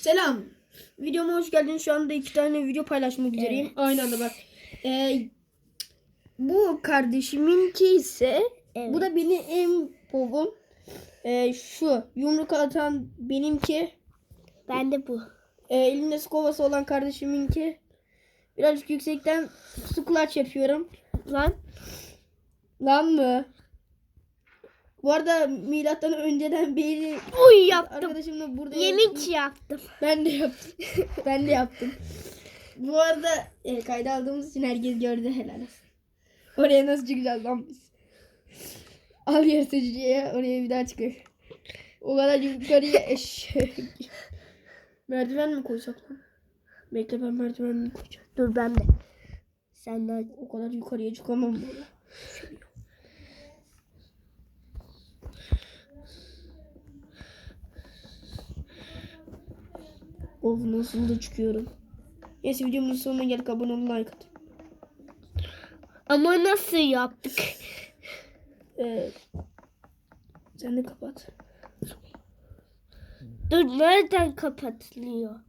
Selam. Videoma hoş geldiniz. Şu anda iki tane video paylaşmak üzereyim. Aynı anda bak. Ee, bu kardeşiminki ise Evet. bu da benim en povum. Ee, şu yumruk atan benimki. Ben de bu. Ee, elimde su kovası olan kardeşiminki. Birazcık yüksekten su kulaç yapıyorum. Lan. Lan mı? Bu arada milattan önceden beri Uy yaptım. arkadaşımla burada Yemin yaptım. Ben de yaptım. ben de yaptım. Bu arada e, kayda aldığımız için herkes gördü helal olsun. Oraya nasıl çıkacağız lan biz? Al yırtıcıya oraya bir daha çıkıyor. O kadar yukarıya eşek. merdiven mi koysak lan? Bekle ben merdiven mi koyacağım? Dur ben de. Senden O kadar yukarıya çıkamam Of nasıl da çıkıyorum. Neyse videomun sonuna geldik. Abone olun like atın. Ama nasıl yaptık? Ee, sen de kapat. Dur nereden kapatılıyor?